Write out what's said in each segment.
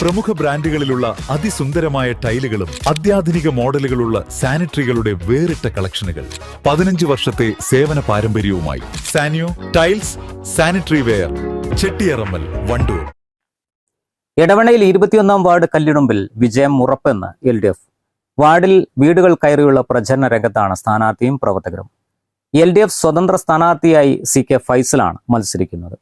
പ്രമുഖ ബ്രാൻഡുകളിലുള്ള അതിസുന്ദരമായ ടൈലുകളും അത്യാധുനിക മോഡലുകളുള്ള സാനിറ്ററികളുടെ വേറിട്ട കളക്ഷനുകൾ. പതിനഞ്ച് വർഷത്തെ സേവന പാരമ്പര്യവുമായി. Sanyo tiles sanitary ware Chettiyarammal Wandoor. എടവണയിൽ ഇരുപത്തിയൊന്നാം വാർഡ് കല്ലിടുമ്പിൽ വിജയം ഉറപ്പെന്ന് എൽ ഡി എഫ്. വാർഡിൽ വീടുകൾ കയറിയുള്ള പ്രചരണ രംഗത്താണ് സ്ഥാനാർത്ഥിയും പ്രവർത്തകരും. എൽ ഡി എഫ് സ്വതന്ത്ര സ്ഥാനാർത്ഥിയായി സി കെ ഫൈസലാണ് മത്സരിക്കുന്നത്.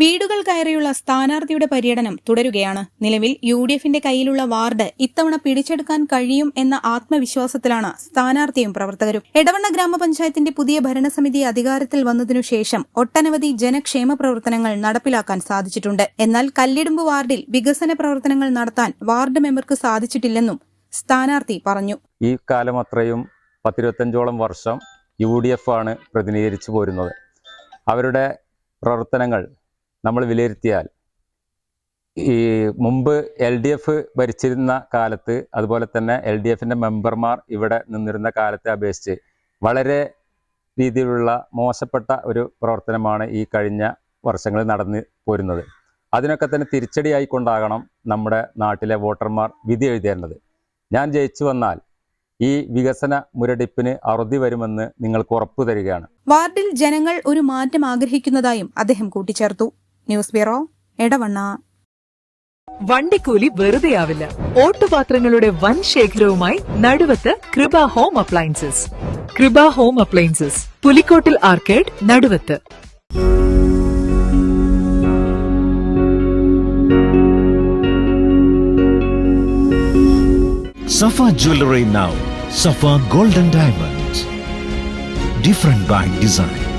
വീടുകൾ കയറിയുള്ള സ്ഥാനാർത്ഥിയുടെ പര്യടനം തുടരുകയാണ്. നിലവിൽ യു ഡി എഫിന്റെ കയ്യിലുള്ള വാർഡ് ഇത്തവണ പിടിച്ചെടുക്കാൻ കഴിയും എന്ന ആത്മവിശ്വാസത്തിലാണ് സ്ഥാനാർത്ഥിയും പ്രവർത്തകരും. എടവണ്ണ ഗ്രാമപഞ്ചായത്തിന്റെ പുതിയ ഭരണസമിതി അധികാരത്തിൽ വന്നതിനുശേഷം ഒട്ടനവധി ജനക്ഷേമ പ്രവർത്തനങ്ങൾ നടപ്പിലാക്കാൻ സാധിച്ചിട്ടുണ്ട്. എന്നാൽ കല്ലിടുമ്പ് വാർഡിൽ വികസന പ്രവർത്തനങ്ങൾ നടത്താൻ വാർഡ് മെമ്പർക്ക് സാധിച്ചിട്ടില്ലെന്നും സ്ഥാനാർത്ഥി പറഞ്ഞു. ഈ കാലം അത്രയും പത്തിരുപത്തഞ്ചോളം വർഷം യു ഡി എഫ് ആണ് പ്രതിനിധീകരിച്ചു പോരുന്നത്. അവരുടെ പ്രവർത്തനങ്ങൾ നമ്മൾ വിലയിരുത്തിയാൽ ഈ മുമ്പ് എൽ ഡി എഫ് ഭരിച്ചിരുന്ന കാലത്ത് അതുപോലെ തന്നെ എൽ ഡി എഫിന്റെ മെമ്പർമാർ ഇവിടെ നിന്നിരുന്ന കാലത്തെ അപേക്ഷിച്ച് വളരെ രീതിയിലുള്ള മോശപ്പെട്ട ഒരു പ്രവർത്തനമാണ് ഈ കഴിഞ്ഞ വർഷങ്ങളിൽ നടന്നു പോരുന്നത്. അതിനൊക്കെ തന്നെ തിരിച്ചടിയായിക്കൊണ്ടാകണം നമ്മുടെ നാട്ടിലെ വോട്ടർമാർ വിധി എഴുതേണ്ടത്. ഞാൻ ജയിച്ചു വന്നാൽ ഈ വികസന മുരടിപ്പിന് അറുതി വരുമെന്ന് നിങ്ങൾക്ക് ഉറപ്പു തരികയാണ്. വാർഡിൽ ജനങ്ങൾ ഒരു മാറ്റം ആഗ്രഹിക്കുന്നതായും അദ്ദേഹം കൂട്ടിച്ചേർത്തു. News bureau Edavanna. വണ്ടിക്കൂലി വെറുതെയാവില്ല ഓട്ടുപാത്രങ്ങളുടെ വൻ ശേഖരവുമായി Naduvath Kripa home appliances. Kripa home appliances Pulikkottil arcade Naduvath. Safa jewellery now Safa golden diamonds different by design.